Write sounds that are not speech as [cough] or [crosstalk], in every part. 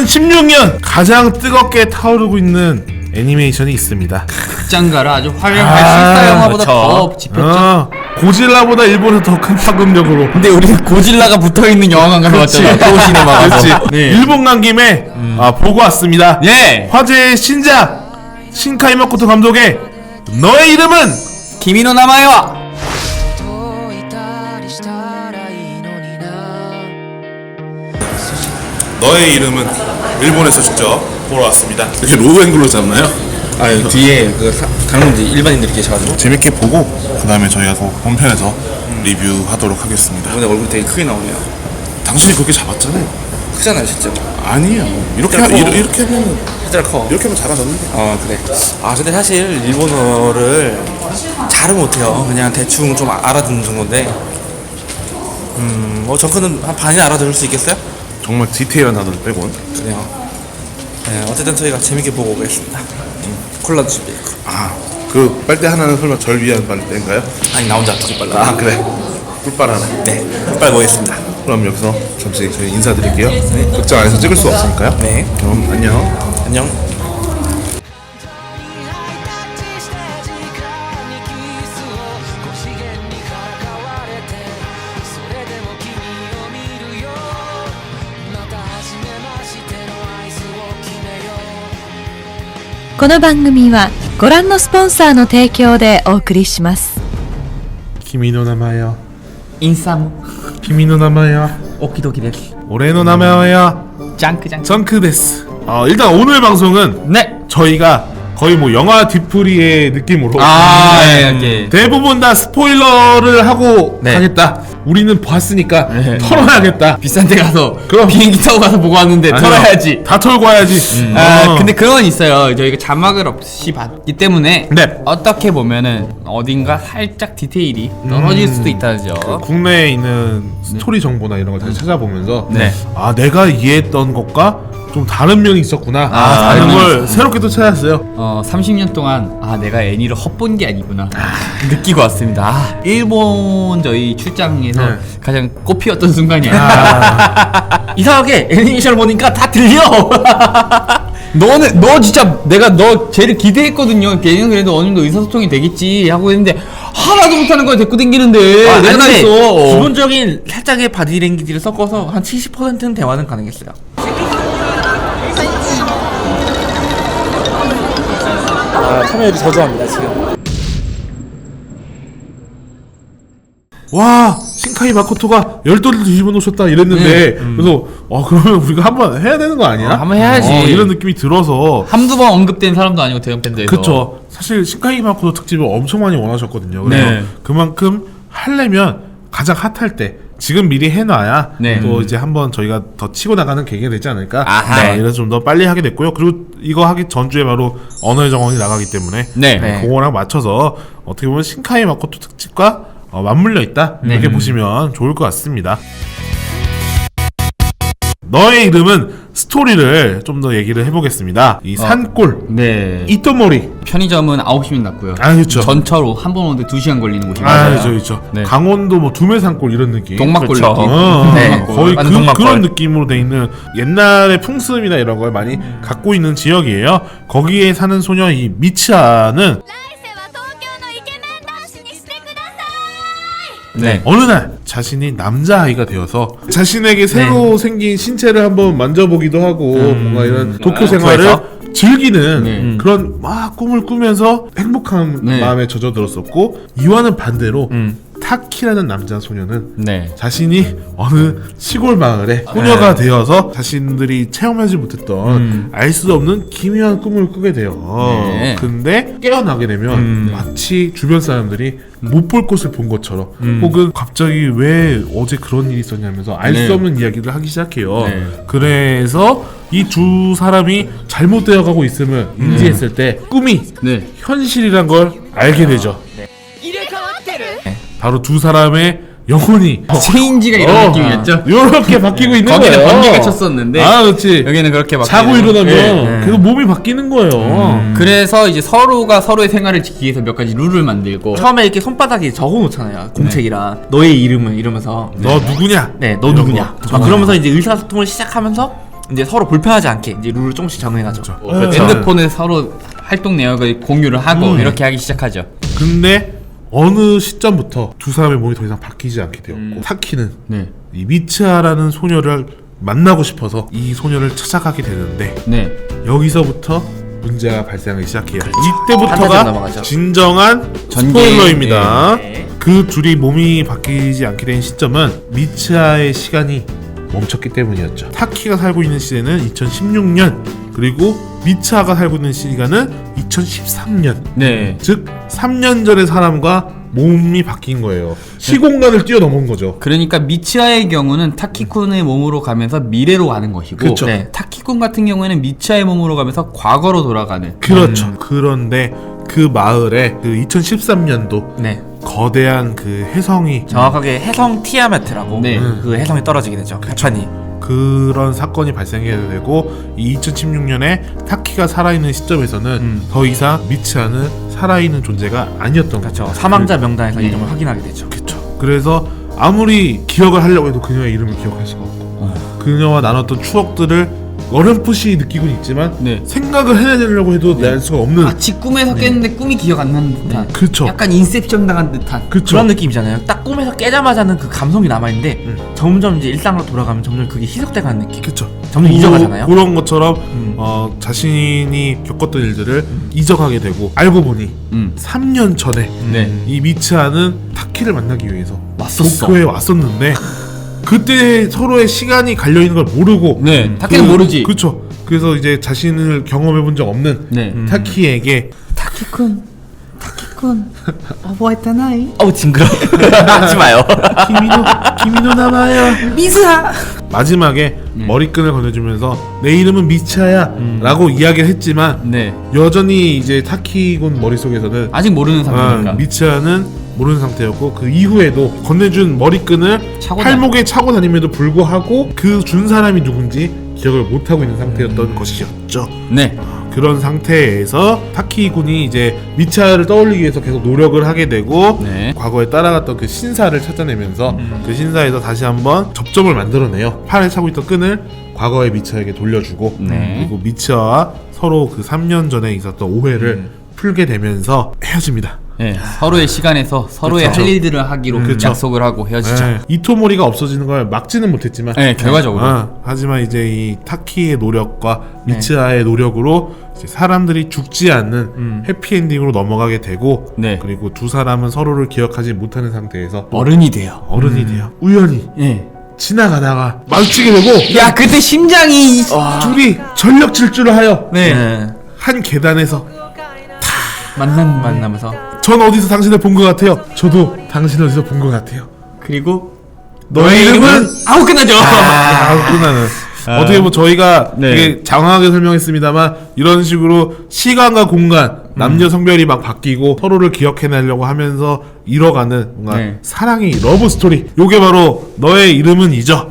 2016년 가장 뜨겁게 타오르고 있는 애니메이션이 있습니다. 극장가라 아주 화려한 실사 영화보다 그쵸. 더 짚혔죠. 어, 고질라보다 일본에서 더 큰 파급력으로. 근데 우리는 고질라가 붙어 있는 영화관 가서 왔잖아. 서울시네마 가서. 그렇지. 네. 일본 간 김에 아, 보고 왔습니다. 예. 화제의 신작 신카이 마코토 감독의 너의 이름은 기미노 나마요. 너의 이름은 일본에서 직접 보러 왔습니다. 이렇게 로우 앵글로 잡나요? 아 뒤에 그 강릉지 일반인들이 계셔가지고 재밌게 보고 그 다음에 저희가 또 본편에서 리뷰하도록 하겠습니다. 이번에 얼굴 되게 크게 나오네요 당신이 그렇게 잡았잖아요. 크잖아요 실제로 아니에요. 이렇게 하, 커. 이렇게, 이렇게 하면 실제로 커 이렇게 하면 잘하던데. 어 그래 아 근데 사실 일본어를 잘은 못해요 그냥 대충 좀 알아듣는 정도인데 음뭐 정크는 한 반이 알아들을 수 있겠어요? 정말 디테일한 단어를 빼곤. 그래요 네 어쨌든 저희가 재밌게 보고 오겠습니다 음, 콜라도 준비했고 아, 그 빨대 하나는 설마 절 위한 빨대인가요? 아니 나 혼자 두개 빨라 아 그래. 꿀빨 하나. 네 빨리 보겠습니다 그럼 여기서 잠시 저희 인사드릴게요. 극장 안에서 찍을 수 없으니까요. 네 그럼 안녕. 안녕 この番組はご覧のスポンサーの提供でお送りします。 키미노 나마요. 인싸무. 키미노 나마요. 오키도키 데스. 올해노 나마요. 짱크 짱크. 정크 데스. 어, 일단 오늘 방송은 네. 저희가 거의 뭐 영화 뒤풀이의 느낌으로 아, 예, 예. 대부분 다 스포일러를 하고 네. 가겠다. 우리는 봤으니까 네. 털어야겠다. 비싼 데 가서 그럼. 비행기 타고 가서 보고 왔는데 아니요. 털어야지. 다 털고 와야지. 아 어. 근데 그건 있어요. 저희가 자막을 없이 봤기 때문에 네. 어떻게 보면은 어딘가 살짝 디테일이 떨어질 음. 수도 있다죠. 국내에 있는 스토리 정보나 이런 걸 다시 찾아보면서 네. 아 내가 이해했던 것과 좀 다른 면이 있었구나 아, 다른 걸 면이 새롭게 또 찾았어요. 어 30년 동안 아 내가 애니를 헛본 게 아니구나 느끼고 왔습니다. 아, 일본 저희 출장에서 네. 가장 꽃피었던 순간이에요. 아, 이상하게 애니메이션을 보니까 다 들려. [laughs] 너는 너 진짜 내가 너 제일 기대했거든요. 걔는 그래도 어느 정도 의사소통이 되겠지 하고 했는데 하나도 못하는 거야 데리고 댕기는데 아, 내가 다 근데 했어. 기본적인 살짝의 바디랭귀지를 섞어서 한 70%는 대화는 가능했어요 아, 참여율이 저조합니다 지금. 와 신카이 마코토가 열도를 뒤집어 놓으셨다 이랬는데 그래서 어 그러면 우리가 한번 해야 되는 거 아니야? 어, 한번 해야지. 어, 이런 느낌이 들어서 한두 번 언급된 사람도 아니고 대형 팬들에서. 그쵸. 사실 신카이 마코토 특집을 엄청 많이 원하셨거든요. 그래서 네. 그만큼 하려면 가장 핫할 때 지금 미리 해놔야 네. 또 이제 한번 저희가 더 치고 나가는 계기가 되지 않을까. 아하. 네, 그래서 좀 더 빨리 하게 됐고요. 그리고 이거 하기 전주에 바로 언어의 정원이 나가기 때문에 네. 네. 그거랑 맞춰서 어떻게 보면 신카이 마코토 특집과 어, 맞물려 있다 네. 이렇게 보시면 좋을 것 같습니다. 너의 이름은 스토리를 좀 더 얘기를 해보겠습니다. 이 산골 네. 이토모리 편의점은 9시면 닫고요. 아 그렇죠. 전차로 한 번 오는데 2시간 걸리는 곳이 아. 그렇죠, 그렇죠. 네. 강원도 뭐 두메산골 이런 느낌. 동막골 그렇죠. 느낌. 어, 네. 동막골. 거의 완전 그, 동막골. 그런 느낌으로 돼 있는 옛날의 풍습이나 이런 걸 많이 갖고 있는 지역이에요. 거기에 사는 소녀 이 미치아는 네. 어느 날 자신이 남자아이가 되어서 자신에게 새로 생긴 신체를 한번 만져보기도 하고 뭔가 이런 도쿄 생활을 즐기는 네. 그런 막 꿈을 꾸면서 행복한 네. 마음에 젖어들었었고 이와는 반대로 음. 타키라는 남자 소녀는 네. 자신이 어느 시골 마을에 소녀가 되어서 자신들이 체험하지 못했던 알수 없는 기묘한 꿈을 꾸게 돼요. 네. 근데 깨어나게 되면 마치 주변 사람들이 못 볼 것을 본 것처럼 혹은 갑자기 왜 어제 그런 일이 있었냐면서 알 수 네. 없는 이야기를 하기 시작해요. 네. 그래서 이 두 사람이 잘못되어 가고 있음을 인지했을 때 꿈이 네. 현실이란 걸 알게 되죠. 바로 두 사람의 영혼이 어, 체인지가 이런 어, 느낌이었죠. 이렇게 바뀌고 예. 있는 거예요. 거기는 번개가 쳤었는데 아 그렇지. 여기는 그렇게 자고 일어나면 예, 계속 몸이 바뀌는 거예요. 음. 그래서 이제 서로가 서로의 생활을 지키기 위해서 몇 가지 룰을 만들고 처음에 이렇게 손바닥에 적어놓잖아요. 공책이랑. 네. 너의 이름은 이러면서. 너 네. 누구냐? 네 너 누구냐? 막 그러면서 이제 의사소통을 시작하면서 이제 서로 불편하지 않게 이제 룰을 조금씩 정해가죠. 그렇죠. 어, 그렇죠. 핸드폰에 네. 서로 활동 내역을 공유를 하고 음. 이렇게 하기 시작하죠. 근데 어느 시점부터 두 사람의 몸이 더 이상 바뀌지 않게 되었고 타키는 네. 이 미츠하라는 소녀를 만나고 싶어서 이 소녀를 찾아가게 되는데 네. 여기서부터 문제가 발생하기 시작해요. 한 단계 이때부터가 넘어가죠. 진정한 전개. 스포일러입니다. 네. 그 둘이 몸이 바뀌지 않게 된 시점은 미츠하의 시간이 멈췄기 때문이었죠. 타키가 살고 있는 시대는 2016년 그리고 미츠하가 살고 있는 시간은 2013년. 네. 즉 3년 전의 사람과 몸이 바뀐 거예요. 시공간을 뛰어넘은 거죠. 그러니까 미치아의 경우는 타키쿤의 몸으로 가면서 미래로 가는 것이고 그쵸. 네. 타키쿤 같은 경우에는 미치아의 몸으로 가면서 과거로 돌아가는 그렇죠. 그런데 그 마을에 그 2013년도 네. 거대한 그 해성이 정확하게 해성 티아메트라고 네. 그 해성이 떨어지게 되죠. 해판이. 그런 사건이 발생해야 되고 이 2016년에 타키가 살아있는 시점에서는 더 이상 미츠하는 살아있는 존재가 아니었던 그렇죠. 거죠. 사망자 명단에서 이름을 확인하게 되죠. 그렇죠. 그래서 아무리 기억을 하려고 해도 그녀의 이름을 기억할 수가 없고 그녀와 나눴던 추억들을 어렴풋이 느끼고는 있지만 네. 생각을 해내려고 해도 낼 수가 없는 마치 꿈에서 깼는데 꿈이 기억 안 나는 듯한 그쵸. 약간 인셉션 당한 듯한 그쵸. 그런 느낌이잖아요. 딱 꿈에서 깨자마자는 그 감성이 남아있는데 점점 이제 일상으로 돌아가면 점점 그게 희석돼가는 느낌. 그쵸. 점점 그- 잊어가잖아요. 그런 것처럼 어, 자신이 겪었던 일들을 잊어가게 되고 알고 보니 음. 3년 전에 네. 이 미츠하는 타키를 만나기 위해서 왔었어. 도쿄에 왔었는데 [laughs] 그때 서로의 시간이 갈려 있는 걸 모르고 네. 타키는 모르지. 그렇죠. 그래서 이제 자신을 경험해 본 적 없는 네. 타키에게 타키쿤 타키쿤 아보했다나이 어우 징그러. [laughs] 하지 마요. 키미노 키미노 나마요 미스하 마지막에 네. 머리끈을 건네주면서 내 이름은 미츠하야라고 음. 이야기를 했지만 네 여전히 이제 타키군 머릿속에서는 아직 모르는 상태니까 아, 미츠하는 모르는 상태였고 그 이후에도 건네준 머리끈을 차고 팔목에 차고 다님에도 불구하고 그 준 사람이 누군지 기억을 못 하고 있는 상태였던 음. 것이었죠. 네 그런 상태에서 타키 군이 이제 미차를 떠올리기 위해서 계속 노력을 하게 되고 네. 과거에 따라갔던 그 신사를 찾아내면서 그 신사에서 다시 한번 접점을 만들어내요. 팔에 차고 있던 끈을 과거의 미차에게 돌려주고 네. 그리고 미차와 서로 그 3년 전에 있었던 오해를 풀게 되면서 헤어집니다. 네, 서로의 시간에서 서로의 그쵸. 할 일들을 하기로 그쵸. 약속을 하고 헤어지죠. 네, 이토모리가 없어지는 걸 막지는 못했지만 네, 결과적으로. 어, 하지만 이제 이 타키의 노력과 네. 미츠아의 노력으로 이제 사람들이 죽지 않는 해피엔딩으로 넘어가게 되고 음. 네. 그리고 두 사람은 서로를 기억하지 못하는 상태에서 어른이 돼요. 어른이 돼요 우연히 예. 지나가다가 마주치게 되고 야 그때 심장이 둘이 전력 질주를 하여 네. 네. 한 계단에서 만난 만나면서 전 어디서 당신을 본 것 같아요 저도 당신을 어디서 본 것 같아요 그리고 너의 이름은 아우 끝나죠. 아, 끝나는. 어떻게 보면 저희가 네. 되게 장황하게 설명했습니다만 이런 식으로 시간과 공간, 남녀 성별이 막 바뀌고 서로를 기억해내려고 하면서 이뤄가는 뭔가 네. 사랑의 러브 스토리. 요게 바로 너의 이름은 잊어.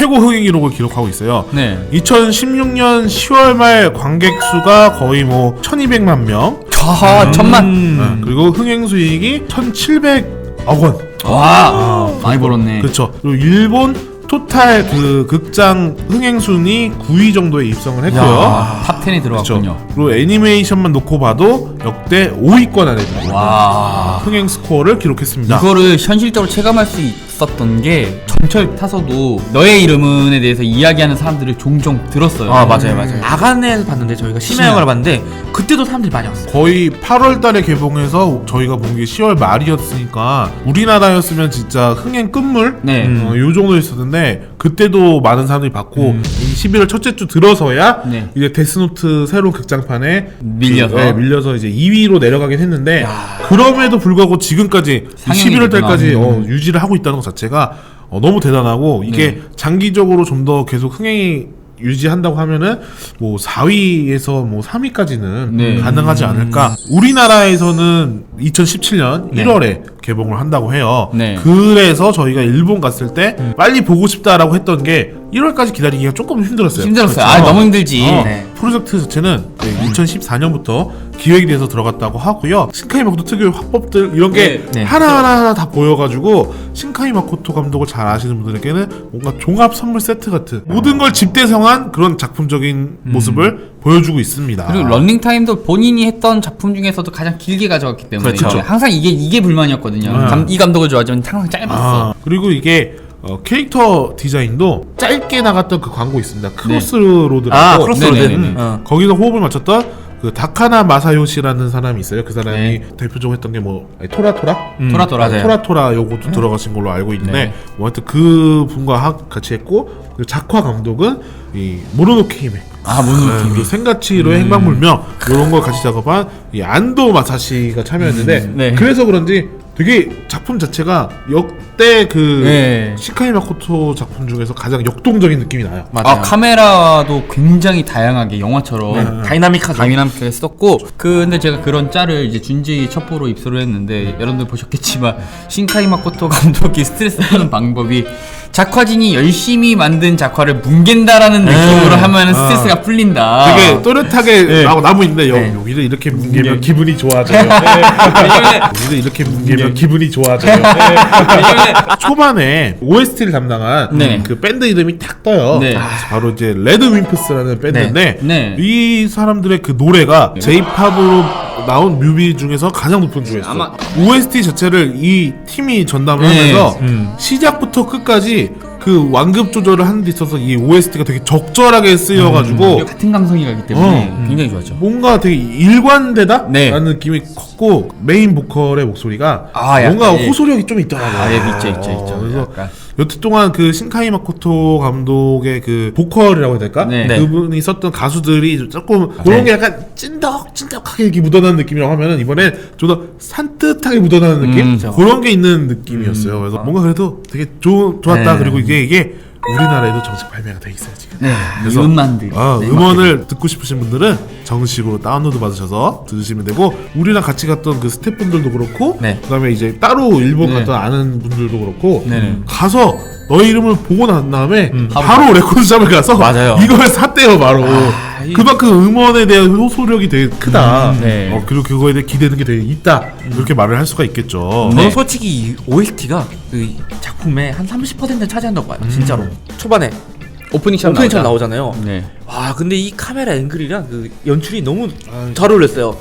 최고 흥행 기록을 기록하고 있어요. 네. 2016년 10월 말 관객 수가 거의 뭐 1200만 명. 저 천만. 네, 그리고 흥행 수익이 1700억 원. 와 많이 벌었네. 그렇죠. 그리고 일본 토탈 그 극장 흥행 순위 9위 정도에 입성을 했고요. 야, 탑 10에 그렇죠. 들어갔군요. 그리고 애니메이션만 놓고 봐도 역대 5위권 안에 들어요. 와. 흥행 스코어를 기록했습니다. 이거를 현실적으로 체감할 수 있었던 게 전철 타서도 너의 이름은에 대해서 이야기하는 사람들을 종종 들었어요. 아 맞아요 맞아요. 아간에서 봤는데 저희가 심야 영화를 봤는데 그때도 사람들이 많이 왔어요. 거의 8월 달에 개봉해서 저희가 본 게 10월 말이었으니까 우리나라였으면 진짜 흥행 끝물 네. 어, 요 정도 있었는데 그때도 많은 사람들이 봤고 이 11월 첫째 주 들어서야 네. 이제 데스노트 새로운 극장판에 밀려서. 그, 네, 밀려서 이제 2위로 내려가긴 했는데 그럼에도 불구하고 지금까지 상영이 11월 달까지 됐구나. 어, 유지를 하고 있다는 것 자체가 어, 너무 대단하고 이게 네. 장기적으로 좀 더 계속 흥행이 유지한다고 하면은 뭐 4위에서 뭐 3위까지는 네. 가능하지 않을까. 우리나라에서는 2017년 네. 1월에 개봉을 한다고 해요. 네. 그래서 저희가 일본 갔을 때 빨리 보고 싶다라고 했던 게 1월까지 기다리기가 조금 힘들었어요. 힘들었어요. 그렇죠? 아 너무 힘들지. 어, 네. 프로젝트 자체는 2014년부터 기획이 돼서 들어갔다고 하고요. 신카이 마코토 특유의 화법들 이런 게 네. 네. 하나하나 하나 다 보여가지고 신카이 마코토 감독을 잘 아시는 분들에게는 뭔가 종합 선물 세트 같은 모든 걸 집대성한 그런 작품적인 모습을 보여주고 있습니다. 그리고 런닝 타임도 본인이 했던 작품 중에서도 가장 길게 가져갔기 때문에 그렇죠. 항상 이게 이게 불만이었거든요. 네. 감- 이 감독을 좋아하지만 항상 짧았어. 아, 그리고 이게 어, 캐릭터 디자인도 짧게 나갔던 그 광고 있습니다. 크로스로드라고. 아, 크로스로드. 네 네 네 네. 음, 어. 거기서 호흡을 맞췄던 그 다카나 마사요시라는 사람이 있어요. 그 사람이 네. 대표적으로 했던 게 뭐 토라토라? 토라토라. 맞아요. 토라토라 요것도 들어가신 걸로 알고 있는데 네. 뭐 하여튼 그 분과 하- 같이 했고 그 작화 감독은 이 모노노케 히메 아 모노노케 그 생가치로의 행방불명 이런 걸 같이 작업한 이 안도 마사시가 참여했는데 네. 그래서 그런지 되게 작품 자체가 역대 그 네. 시카이 마코토 작품 중에서 가장 역동적인 느낌이 나요. 아 카메라도 굉장히 다양하게 영화처럼 네. 다이나믹하죠. 다이나믹하게 썼고 그 근데 제가 그런 짤을 이제 준지 첩보로 입수를 했는데 여러분들 보셨겠지만 신카이 마코토 감독이 스트레스 푸는 방법이 작화진이 열심히 만든 작화를 뭉갠다라는 느낌으로 하면 스트레스가 풀린다. 되게 또렷하게 네. 나고 나무 있는데 여, 네. 여기를 이렇게 뭉개면 뭉개. 기분이 좋아져요. [laughs] 왜냐면 여기를 이렇게 뭉개면 기분이 좋아져요. [laughs] 왜냐면 초반에 OST를 담당한 네. 그 밴드 이름이 탁 떠요. 네. 아, 바로 이제 레드 윈프스라는 밴드인데 네. 네. 이 사람들의 그 노래가 J-팝으로 나온 뮤비 중에서 가장 높은 조회수. 아마- OST 자체를 이 팀이 전담을 네. 하면서 음. 시작부터 끝까지 그 완급 조절을 하는 데 있어서 이 OST가 되게 적절하게 쓰여가지고 같은 감성이 가기 때문에 어. 굉장히 좋았죠. 뭔가 되게 일관되다? 네. 라는 느낌이 컸고 메인 보컬의 목소리가 아, 약간, 뭔가 예. 호소력이 좀 있더라고요. 아, 예, 있죠, 있죠, 있죠. 그래서 약간. 여태 동안 그 신카이 마코토 감독의 그 보컬이라고 해야 될까? 네. 그분이 썼던 가수들이 조금 그런 게 약간 찐덕 찐덕하게 이렇게 묻어나는 느낌이라고 하면은 이번엔 좀더 산뜻하게 묻어나는 느낌? 음, 그런 게 있는 느낌이었어요. 그래서 뭔가 그래도 되게 좋, 좋았다. 네. 그리고 이게 이게 우리나라에도 정식 발매가 돼 있어요 지금. 네, 그래서- 음반들. 아, 네, 음원을 듣고 싶으신 분들은 정식으로 다운로드 받으셔서 들으시면 되고 우리랑 같이 갔던 그 스태프분들도 그렇고 네. 그다음에 이제 따로 일본 네. 갔던 아는 분들도 그렇고 네네. 가서 너의 이름을 보고 난 다음에 바로 레코드샵을 가서 맞아요. 이걸 샀대요 바로 이- 그만큼 음원에 대한 호소력이 되게 크다 네. 어, 그리고 그거에 대해 기대는 게 되게 있다 그렇게 말을 할 수가 있겠죠 저는 솔직히 이 OST가 그 작품의 한 30% 차지한다고 봐요. 진짜로. 초반에 오프닝처럼 오프닝처럼 나오죠. 나오잖아요. 네. 와 근데 이 카메라 앵글이랑 그 연출이 너무 잘 어울렸어요.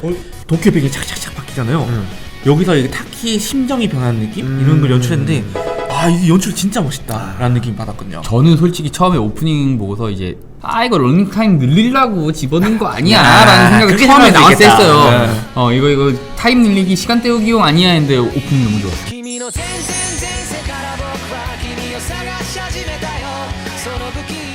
도쿄백이 착착착 바뀌잖아요. 여기서 이게 타키의 심정이 변하는 느낌 이런 걸 연출했는데 아 이 연출 진짜 멋있다라는 느낌 받았거든요. 저는 솔직히 처음에 오프닝 보고서 이제 아 이거 런닝 타임 늘리려고 집어넣은 거 아니야라는 생각이 그렇게 처음에 생각할 수 나왔을 있겠다. 했어요. 네. 어 이거 이거 타임 늘리기 시간 때우기용 아니야 했는데 오프닝 너무 좋았어. 君の全然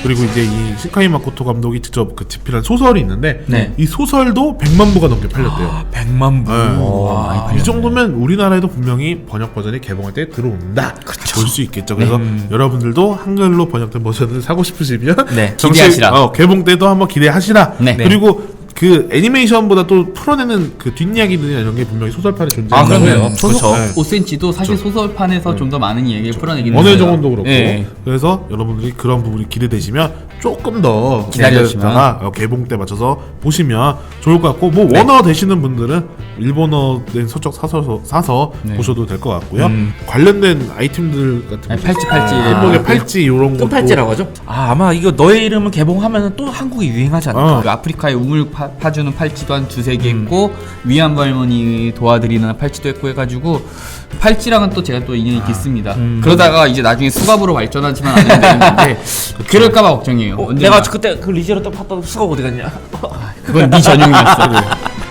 그리고 이제 이 시카이 마코토 감독이 직접 그 집필한 소설이 있는데 네. 이 소설도 100만 부가 넘게 팔렸대요 100만 부. 네. 이 정도면 우리나라에도 분명히 번역 버전이 개봉할 때 들어온다. 볼 수 있겠죠. 그래서 여러분들도 한글로 번역된 버전을 사고 싶으시면 네, 정식, 기대하시라. 어, 개봉 때도 한번 기대하시라. 네. 그리고 그 애니메이션보다 또 풀어내는 그 뒷이야기들이나 이런 게 분명히 소설판에 아 존재한다고 그럼요. 해요. 소설 네. 5cm도 사실 소설판에서 좀 더 많은 이야기를 풀어내기는 원의. 정원도 그렇고 네. 그래서 여러분들이 그런 부분이 기대되시면 조금 더 기다려주시면. 기다렸다가 어, 개봉 때 맞춰서 보시면 좋을 것 같고 뭐 네. 원어 되시는 분들은 일본어 된 서적 사서 사서 네. 보셔도 될 것 같고요 관련된 아이템들 같은 아니, 거 팔찌, 팔찌. 한복의 아, 팔찌 이런 것도 끈팔찌라고 하죠? 아 아마 이거 너의 이름을 개봉하면 또 한국에 유행하지 않을까? 어. 그 아프리카의 우물 파, 파 주는 팔찌도 한 두세 개 음. 했고 위안부 할머니 도와드리는 팔찌도 했고 해가지고 팔찌랑은 또 제가 또 인연이 아. 깊습니다. 음. 그러다가 이제 나중에 수갑으로 발전하지만 않으면 되는데 [laughs] 그럴까봐 걱정이에요. 어. 내가 그때 그 리제로 딱 봤던 수가 어디 갔냐? 그건 네 전용이었어. [laughs]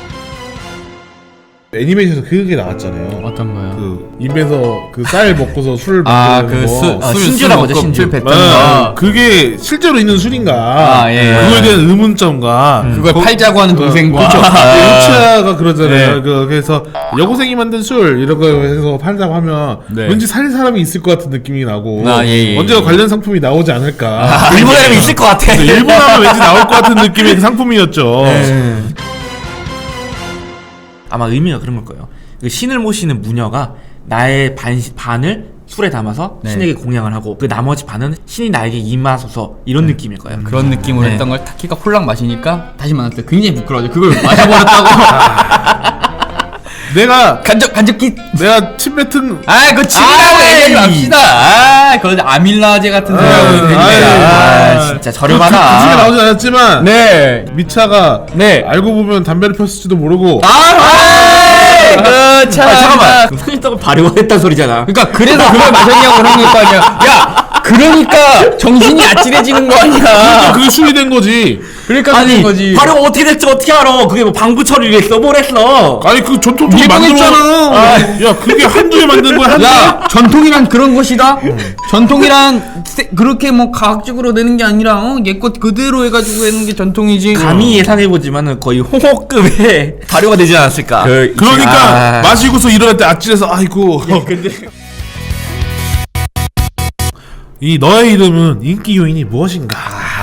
애니메이션에서 그게 나왔잖아요 어떤 거요? 그 입에서 그 쌀 먹고서 술을 아, 먹는 그 거. 술, 아, 술, 신주라고 술 하죠, 먹고 신주. 술 뱉던 네, 거. 그게 실제로 있는 술인가 아, 예. 그거에 대한 의문점과 그걸 팔자고 하는 동생과. 그렇죠. 유치아가 그러잖아요. 네. 그, 그래서 여고생이 만든 술 이런 거 해서 팔자고 하면 네. 왠지 살 사람이 있을 것 같은 느낌이 나고 아, 예, 예, 언제가 예. 관련 상품이 나오지 않을까. 아, 일본 이름이 있을 것 같아. 일본 하면 [laughs] 왠지 나올 것 같은 느낌의 그 상품이었죠. 아마 의미가 그런 걸 거예요. 그 신을 모시는 무녀가 나의 반 반을 술에 담아서 네. 신에게 공양을 하고 그 나머지 반은 신이 나에게 임하소서 이런 느낌일 거예요. 그런 느낌으로 네. 했던 걸 타키가 홀랑 마시니까 다시 만났을 때 굉장히 부끄러워져. 그걸 마셔버렸다고. [laughs] 내가 간접 간접기. 내가 침 뱉은 아, 그거 치기라고 아이. 얘기하지 맙시다. 아, 그거 아밀라제 같은 아이, 있으니까. 아이. 아, 아, 진짜 그, 저렴하다. 그 집에 나오지 않았지만 네. 미차가 네. 알고 보면 담배를 폈을지도 모르고 아, 그 참. 아, 잠깐만. 그 선입덕을 발효했단 소리잖아. 그러니까 그래서 그걸 마셨냐고 그런 거 아니야. 야, 그러니까 [laughs] 정신이 아찔해지는 거 아니야. 그게 술이 된 거지. 그러니까 아니 그런 거지. 발효 어떻게 됐지 어떻게 알아? 그게 뭐 방부 처리를 했어 뭘 했어? 아니 그 전통적인 만들어. 일본했잖아. 야 그게 한두에 만든 거야 한두. 야, 전통이란 그런 것이다. 전통이란 세- 그렇게 뭐 과학적으로 내는 게 아니라 어? 얘것 그대로 해가지고 하는 게 전통이지. 감히 예상해보지만은 거의 홍어급의 [laughs] 발효가 되지 않았을까? 그러니까 아. 마시고서 일어날 때 아찔해서 아이고. 근데 이 너의 이름은 인기 요인이 무엇인가?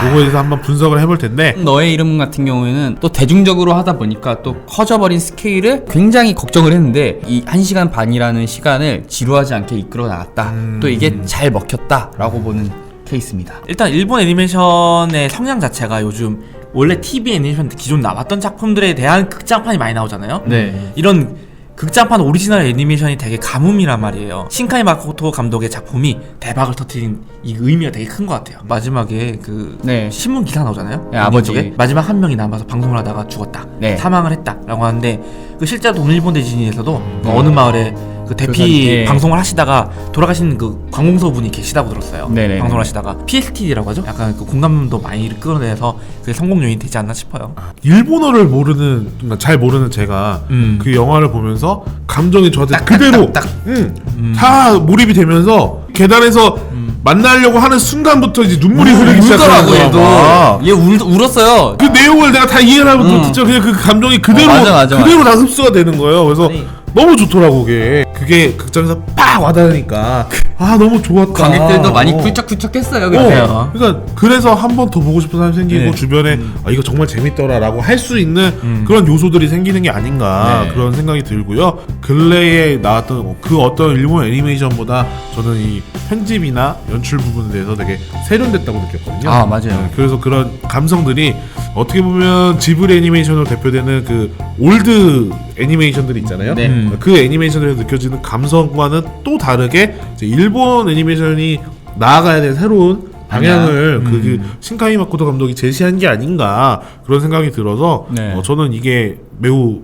요거에 대해서 한번 분석을 해볼 텐데. 너의 이름 같은 경우에는 또 대중적으로 하다 보니까 또 커져버린 스케일을 굉장히 걱정을 했는데 이 1시간 반이라는 시간을 지루하지 않게 이끌어 나갔다. 또 이게 잘 먹혔다라고 보는 케이스입니다. 일단 일본 애니메이션의 성향 자체가 요즘 원래 TV 애니메이션 기존 나왔던 작품들에 대한 극장판이 많이 나오잖아요. 네. 이런 극장판 오리지널 애니메이션이 되게 가뭄이란 말이에요. 신카이 마코토 감독의 작품이 대박을 터뜨린 이 의미가 되게 큰 것 같아요. 마지막에 그 네. 신문 기사 나오잖아요. 네, 아버지. 쪽에 마지막 한 명이 남아서 방송을 하다가 죽었다. 네. 사망을 했다라고 하는데 그 실제로 동일본 대지진에서도 그 어느 마을에 그 대피 그 사- 예. 방송을 하시다가 돌아가신 그 관공서 분이 계시다고 들었어요. 네네네. 방송을 하시다가 PSTD라고 하죠. 약간 그 공감도 많이 끌어내서 그게 성공 요인이 되지 않나 싶어요. 일본어를 모르는 잘 모르는 제가 음. 그 영화를 보면서 감정이 저한테 그대로 응, 다 몰입이 되면서 계단에서 만나려고 하는 순간부터 이제 눈물이 흐르기 울더라고 시작하는 얘도. 얘 울, 울었어요. 그 내용을 내가 다 이해를 하면 음. 진짜 그냥 그 감정이 그대로 어, 맞아, 맞아, 그대로 다 흡수가 되는 거예요. 그래서 아니. 너무 좋더라고 그게 그게 극장에서 빡 와닿으니까 아 너무 좋았다. 관객들도 많이 어. 굴쩍굴쩍했어요. 어, 그래서. 그러니까 그래서 한 번 더 보고 싶은 사람 이 생기고 네. 주변에 아 이거 정말 재밌더라라고 할 수 있는 그런 요소들이 생기는 게 아닌가 네. 그런 생각이 들고요. 근래에 나왔던 그 어떤 일본 애니메이션보다 저는 이 편집이나 연출 부분에 대해서 되게 세련됐다고 느꼈거든요. 아, 맞아요. 네, 그래서 그런 감성들이 어떻게 보면 지브리 애니메이션으로 대표되는 그 올드 애니메이션들이 있잖아요. 네. 음. 그 애니메이션에서 느껴지는 감성과는 또 다르게 일본 애니메이션이 나아가야 될 새로운 방향을 그, 그 신카이 마코토 감독이 제시한 게 아닌가 그런 생각이 들어서 네. 어, 저는 이게 매우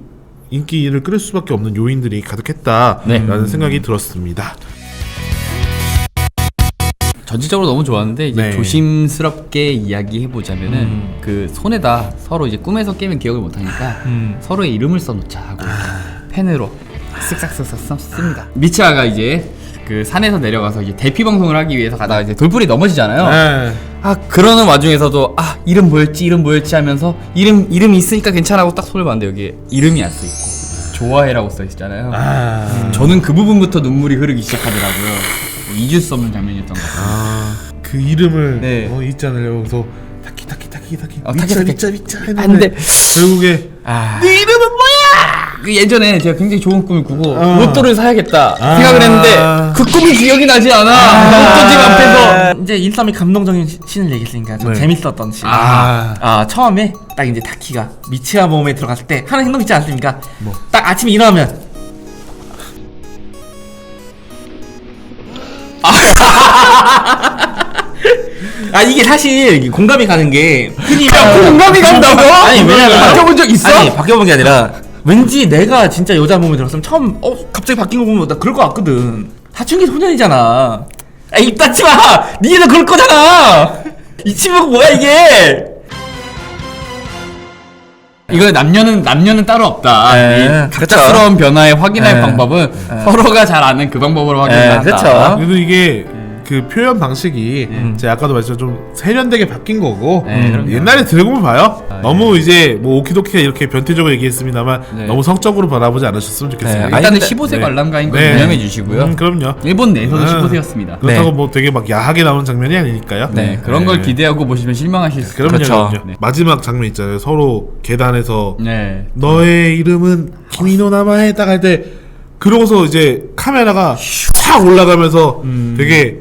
인기를 끌을 수밖에 없는 요인들이 가득했다라는 네. 생각이 들었습니다. 전체적으로 너무 좋았는데 이제 네. 조심스럽게 이야기해 보자면은 그 손에다 서로 이제 꿈에서 깨면 기억을 못 하니까 서로의 이름을 써놓자 하고 펜으로 쓱싹쓱싹 씁니다. 미치아가 이제 그 산에서 내려가서 이제 대피 방송을 하기 위해서 가다가 이제 돌불이 넘어지잖아요. 네. 아 그러는 와중에서도 아 이름 뭐였지 이름 뭐였지 하면서 이름 이름이 있으니까 괜찮아고 딱 손을 봤는데 여기에 이름이 안 써 있고 좋아해라고 써 있잖아요. 아, 저는 그 부분부터 눈물이 흐르기 시작하더라고요. 잊을 수 없는 장면이었던 것 같아요. 아, 그 이름을 네. 어, 않으려고 그래서 타키 타키 타키 타키 어, 미차 타키, 타키. 미차 미차 했는데 안 돼. 결국에 아, 네 뭐야? 그 예전에 제가 굉장히 좋은 꿈을 꾸고 어. 로또를 사야겠다 아. 생각을 했는데 그 꿈이 기억이 나지 않아. 로또집 앞에서 아, 이제 인썸이 감동적인 시- 씬을 얘기했으니까 좀 네. 재밌었던 씬. 아. 아 처음에 딱 이제 타키가 미치아 몸에 들어갔을 때 하는 행동 있지 않습니까? 딱 아침에 일어나면 아 [laughs] 이게 사실 공감이 가는 게 흔히 말하는- 공감이 간다고? 아니 왜냐면 바뀌어본 적 있어? 아니 바뀌어본 게 아니라 왠지 내가 진짜 여자 몸에 들었으면 처음 어 갑자기 바뀐 거 보면 나 그럴 것 같거든 사춘기 소년이잖아 아입 닫지 마 니네도 그럴 거잖아 이 친구가 뭐야 이게 이거 남녀는 남녀는 따로 없다. 네, 이 갑작스러운 변화에 확인할 네. 방법은 서로가 잘 아는 그 방법으로 네, 확인한다. 그렇죠. 그래도 이게 그 표현 방식이 제가 아까도 말했지만 좀 세련되게 바뀐 거고 네, 그럼요. 옛날에 들어보면 봐요 아, 너무 이제 뭐 오키도키가 이렇게 변태적으로 얘기했습니다만 네. 너무 성적으로 바라보지 않으셨으면 좋겠습니다 네, 일단은 근데- 15세 네. 관람가인 걸 네. 유념해 주시고요. 음, 그럼요 일본 내에서도 네. 15세였습니다. 그렇다고 네. 뭐 되게 막 야하게 나오는 장면이 아니니까요 네, 그런 걸 기대하고 보시면 실망하실 수 그럼요, 그렇죠. 그럼요. 네. 마지막 장면 있잖아요 서로 계단에서 네. 너의 이름은 키미노 나마에 딱 할 때 그러고서 이제 카메라가 확 올라가면서 되게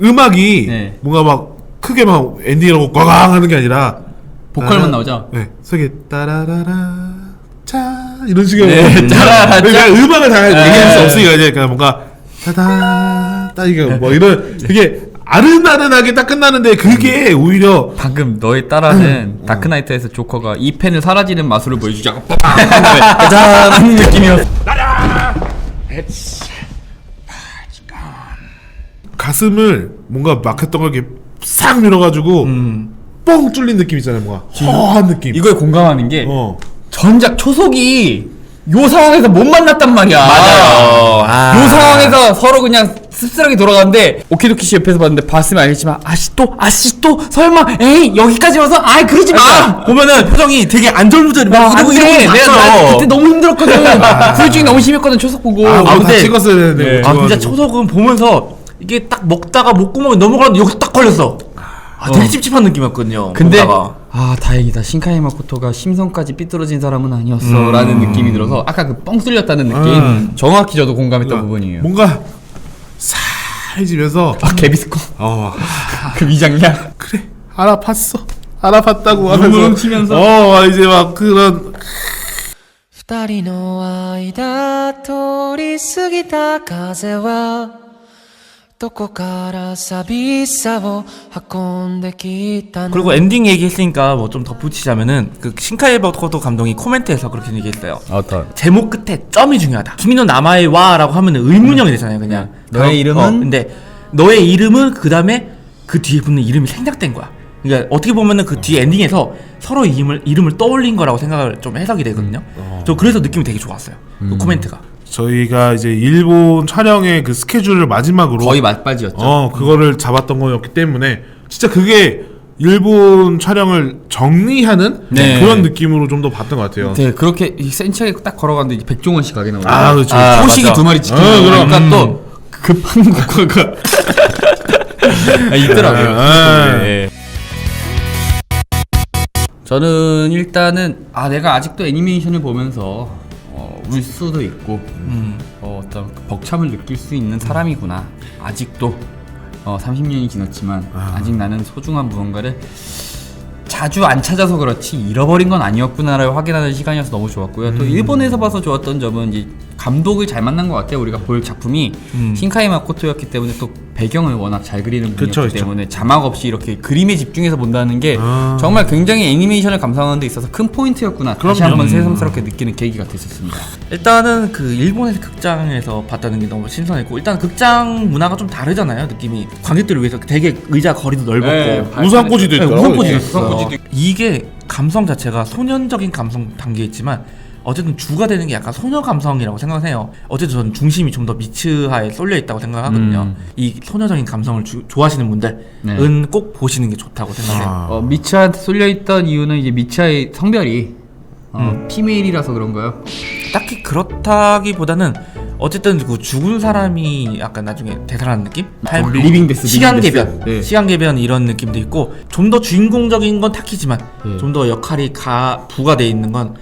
음악이 네. 뭔가 막 크게 막 엔딩이라고 꽝꽝 하는 게 아니라 보컬만 나오죠? 네. 속에 따라라라 자 이런 식으로 네, [laughs] 따라라라 그러니까 음악을 다 얘기할 수 네. 없으니까 이제 그냥 뭔가 따다 따 이게 뭐 이런 [laughs] 되게 아른아른하게 딱 끝나는데 그게 오히려 방금 너의 따라는 음. 다크나이트에서 조커가 이 펜을 사라지는 마술을 보여주지 않고 짜잔 느낌이었어. 가슴을 뭔가 막혔던 걸 이렇게 싹 밀어가지고 뻥 뚫린 느낌 있잖아요 뭔가 허한 느낌 이거에 공감하는 게 어. 전작 초속이 요 상황에서 못 만났단 말이야. 맞아요. 아. 요 상황에서 서로 그냥 씁쓸하게 돌아가는데 오키도키 씨 옆에서 봤는데 봤으면 알겠지만 아씨 또 아씨 또 설마 에이 여기까지 와서 아이 그러지 마. 보면은 표정이 되게 안절부절 막안 이러고 돼. 이러고 내가 나. 그때 너무 힘들었거든. 후유증이 너무 심했거든 초속 보고. 아, 아, 다 근데- 찍었어야 되는데 네. 못아 진짜. 초석은 보면서 이게 딱 먹다가 목구멍에 넘어가는데 여기 딱 걸렸어. 아 되게 찝찝한 느낌이었거든요. 근데 먹다가. 아 다행이다 신카이 마코토가 심성까지 삐뚤어진 사람은 아니었어라는 느낌이 들어서 아까 그 뻥 뚫렸다는 느낌 음. 정확히 저도 공감했던 부분이에요. 뭔가 싸해지면서 아 개비스코 [laughs] 어 그 위장량 그래 알아봤어 알아봤다고 눈물 하면서 훔치면서. 어 이제 막 그런 二人の間通り過ぎた風は どこから寂しさを運んできたの 그리고 엔딩 얘기했으니까 뭐 좀 덧붙이자면은 그 신카이 버코도 감독이 코멘트에서 그렇게 얘기했어요. 어떤 제목 끝에 점이 중요하다. 키미노 나마에 와라고 하면 의문형이 되잖아요, 그냥. 너의 어, 이름은? 어, 근데 너의 이름은 그 다음에 그 뒤에 붙는 이름이 생략된 거야. 그러니까 어떻게 보면은 그 뒤에 엔딩에서 서로 이름을 이름을 떠올린 거라고 생각을 좀 해석이 되거든요. 저 그래서 느낌이 되게 좋았어요. 그 코멘트가. 저희가 이제 일본 촬영의 그 스케줄을 마지막으로 거의 맛바지였죠. 어 그거를 잡았던 거였기 때문에 진짜 그게 일본 촬영을 정리하는 네. 그런 느낌으로 좀 더 봤던 것 같아요. 네 그렇게 이 센치하게 딱 걸어갔는데 백종원 씨 가게 나오죠. 아, 그렇죠. 소식이 맞아. 두 마리 지키고 어, 그럼. 그러니까 음. 또 급한 국가가 [laughs] 아, 있더라고요. 아, 네. 저는 일단은 아 내가 아직도 애니메이션을 보면서 어, 울 수도 있고 음. 어, 어떤 그 벅참을 느낄 수 있는 사람이구나. 아직도 어, 30년이 지났지만 아. 직 나는 소중한 무언가를 자주 안 찾아서 그렇지 잃어버린 건 아니었구나를 확인하는 시간이어서 너무 좋았고요. 음. 또 일본에서 봐서 좋았던 점은 이제 감독을 잘 만난 것 같아요. 우리가 볼 작품이 음. 신카이 마코토였기 때문에 또 배경을 워낙 잘 그리는 분이었기 그쵸, 그쵸. 때문에 자막 없이 이렇게 그림에 집중해서 본다는 게 아. 정말 굉장히 애니메이션을 감상하는 데 있어서 큰 포인트였구나. 다시 그럼요. 한번 새삼스럽게 느끼는 계기가 됐었습니다. 일단은 그 일본에서 극장에서 봤다는 게 너무 신선했고 일단 극장 문화가 좀 다르잖아요 느낌이 관객들을 위해서 되게 의자 거리도 넓었고 네, 우산 꽂이도 네, 있더라고요. 우산 꽂이도 예. 있어요 이게 감성 자체가 소년적인 감성 단계에 있지만 어쨌든 주가 되는 게 약간 소녀 감성이라고 생각을 해요 어쨌든 저는 중심이 좀 더 미츠하에 쏠려 있다고 생각하거든요 음. 이 소녀적인 감성을 주- 좋아하시는 분들은 네. 꼭 보시는 게 좋다고 생각해요 아. 어, 미치한테 쏠려 있던 이유는 이제 미치아의 성별이 어, 피메일이라서 그런가요? 딱히 그렇다기보다는 어쨌든 그 죽은 사람이 약간 나중에 되살아나는 느낌? 어, 리빙 데스, 시간 리빙 데스. 개변, 네. 시간 개변 이런 느낌도 있고 좀 더 주인공적인 건 타키지만 네. 좀더 역할이 가 부가 돼 있는 건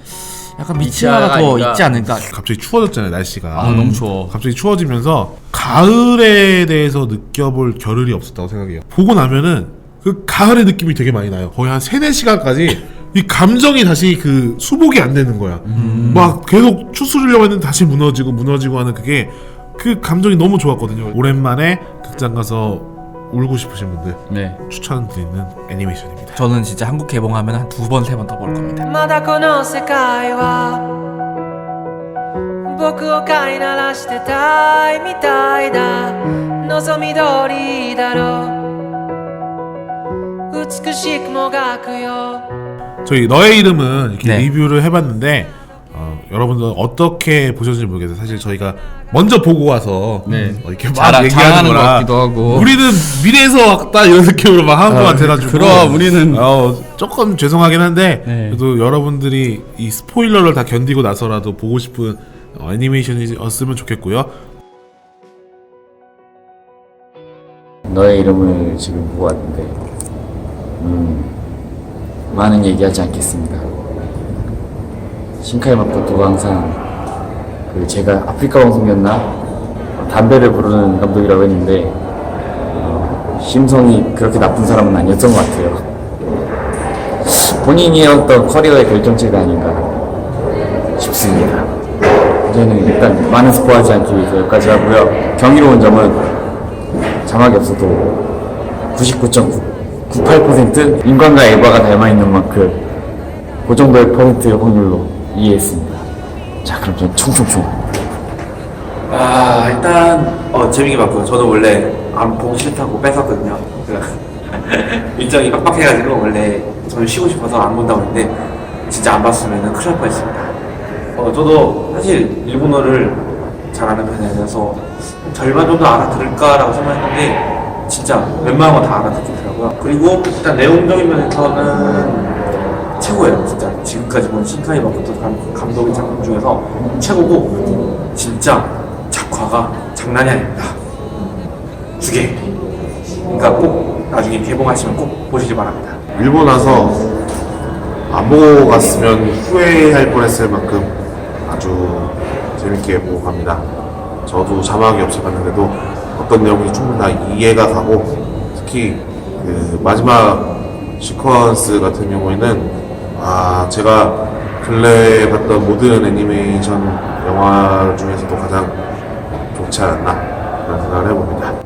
약간 미치아가 더 아닌가. 있지 않을까? 갑자기 추워졌잖아요 날씨가. 아 너무 추워. 갑자기 추워지면서 가을에 대해서 느껴볼 겨를이 없었다고 생각해요. 보고 나면은 그 가을의 느낌이 되게 많이 나요. 거의 한 3, 4시간까지 이 감정이 다시 그 수복이 안 되는 거야. 막 계속 추스르려고 했는데 다시 무너지고 무너지고 하는 그게 그 감정이 너무 좋았거든요. 오랜만에 극장 가서 울고 싶으신 분들 네. 추천드리는 애니메이션입니다. 저는 진짜 한국 개봉하면 한 두 번 세 번 더 볼 겁니다. まだこの世界は僕を飼いならしてたいみたいだ望み通りだろう美しくもがくよ 저희 너의 이름은 이렇게 네. 리뷰를 해봤는데 어, 여러분들 어떻게 보셨는지 모르겠어요. 사실 저희가 먼저 보고 와서 네. 어, 이렇게 막 자랑- 얘기하는 자랑하는 거라 것 같기도 하고. 우리는 미래에서 왔다 이런 느낌으로 막한것 같아가지고 그럼 우리는- 어, 조금 죄송하긴 한데 네. 그래도 여러분들이 이 스포일러를 다 견디고 나서라도 보고 싶은 어, 애니메이션이었으면 좋겠고요. 너의 이름을 지금 보고 왔는데, 음, 많은 얘기하지 않겠습니다. 신카이 마코토가 항상 그그 제가 아프리카 방송이었나 담배를 부르는 감독이라고 했는데 어, 심성이 그렇게 나쁜 사람은 아니었던 것 같아요. 본인이 어떤 커리어의 결정체가 아닌가 싶습니다. 저는 일단 많은 스포하지 않기 위해서 여기까지 하고요. 경이로운 점은 자막이 없어도 99.98% 인간과 에바가 닮아있는 만큼 그 정도의 퍼센트의 확률로 이해했습니다. 자 그럼 전 총총총 아 일단 어 재밌게 봤고요. 저는 원래 안 보고 싫다고 뺏었거든요. 그 [laughs] 일정이 빡빡해가지고 원래 저는 쉬고 싶어서 안 본다고 했는데 진짜 안 봤으면 큰일 날 뻔했습니다. 어 저도 사실 일본어를 잘하는 편이 아니라서 절반 정도 알아들을까라고 생각했는데 진짜 웬만한 거 다 알아듣겠더라고요. 그리고 일단 내용적인 면에서는 최고예요. 진짜 지금까지 본 신카이 마코토 감- 감독의 작품 중에서 최고고 진짜 작화가 장난이 아닙니다. 두 개. 그러니까 꼭 나중에 개봉하시면 꼭 보시기 바랍니다. 일본 와서 안 보고 갔으면 후회할 뻔했을 만큼 아주 재밌게 보고 갑니다. 저도 자막이 없이 봤는데도 어떤 내용이 충분히 다 이해가 가고 특히 그 마지막 시퀀스 같은 경우에는 아 제가 근래에 봤던 모든 애니메이션 영화 중에서도 가장 좋지 않았나 그런 생각을 해봅니다.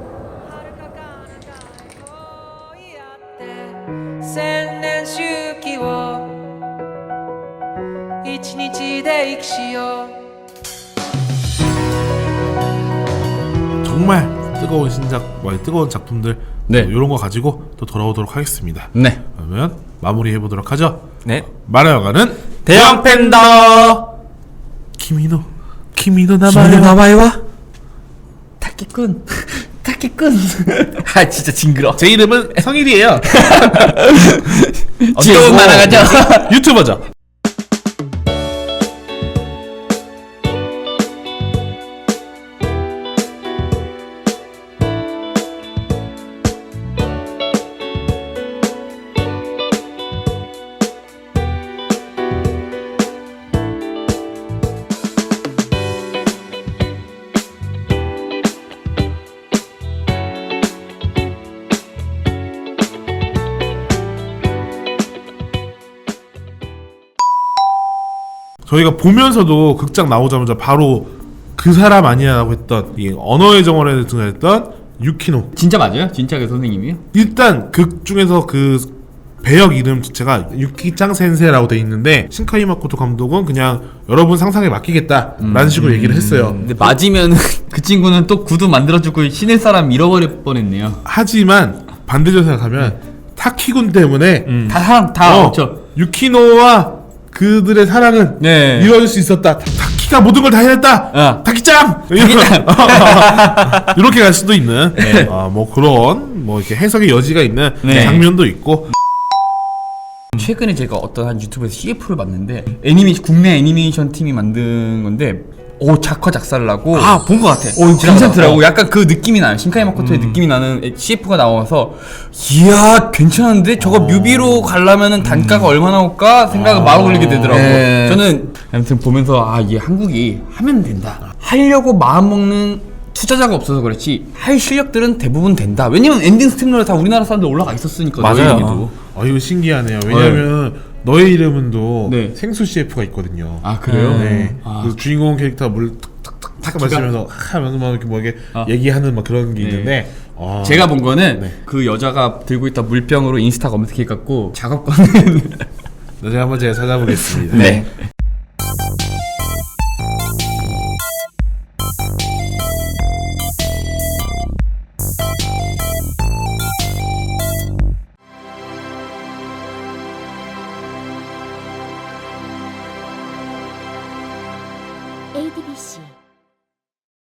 정말 뜨거운 신작, 와, 뜨거운 작품들 네. 뭐 이런 거 가지고 또 돌아오도록 하겠습니다. 네. 그러면 마무리해 보도록 하죠. 네. 마라요가는 대형 팬더 키미노 키미노 김민호 나마요. 나와요와 타키꾼 타키꾼 아 진짜 징그러 제 이름은 성일이에요. [laughs] 지금 날아가죠. 유튜버죠. 저희가 보면서도 극장 나오자마자 바로 그 사람 아니야라고 했던 이 언어의 정원에 등장했던 유키노. 진짜 맞아요? 진짜 그 선생님이요? 일단 극 중에서 그 배역 이름 자체가 유키짱 센세라고 돼 있는데 신카이 마코토 감독은 그냥 여러분 상상에 맡기겠다라는 식으로 얘기를 했어요. 근데 맞으면 [laughs] 그 친구는 또 구두 만들어주고 신의 사람 잃어버릴 뻔했네요. 하지만 반대로 생각하면 타키군 때문에 다 사람 다 어, 없죠. 유키노와 그들의 사랑은 네. 이루어질 수 있었다. 타- 타키가 모든 걸 다 해냈다. 어. 타키짱. [laughs] 이렇게 갈 수도 있는 아, 뭐 그런 뭐 이렇게 해석의 여지가 있는 네. 장면도 있고 최근에 제가 어떤 한 유튜브에서 CF를 봤는데 애니메이션 국내 애니메이션 팀이 만든 건데 오 작화 작사를 하고 아 본 것 같아 오 괜찮더라고. 어. 약간 그 느낌이 나요. 신카이 마코토의 느낌이 나는 CF가 나와서 이야 괜찮은데 저거 뮤비로 가려면은 단가가 얼마나 올까 생각을 바로 걸리게 되더라고. 네. 저는 아무튼 보면서 아 이게 한국이 하면 된다. 하려고 마음 먹는 투자자가 없어서 그렇지 할 실력들은 대부분 된다. 왜냐면 엔딩 스팀러에 다 우리나라 사람들 올라가 있었으니까. 맞아요. 너희 얘기도. 아 이거 신기하네요. 왜냐면 너의 이름은도 네. 생수 CF가 있거든요. 아 그래요? 네. 아. 그 주인공 캐릭터가 물 탁탁탁 마시면서 하면서 막 이렇게 뭐 이렇게 아. 얘기하는 막 그런 게 네. 있는데 아, 제가 본 거는 네. 그 여자가 들고 있던 물병으로 인스타 검색해 갖고 작업권은 [laughs] 나중에 한번 제가 찾아보겠습니다. [laughs] 네.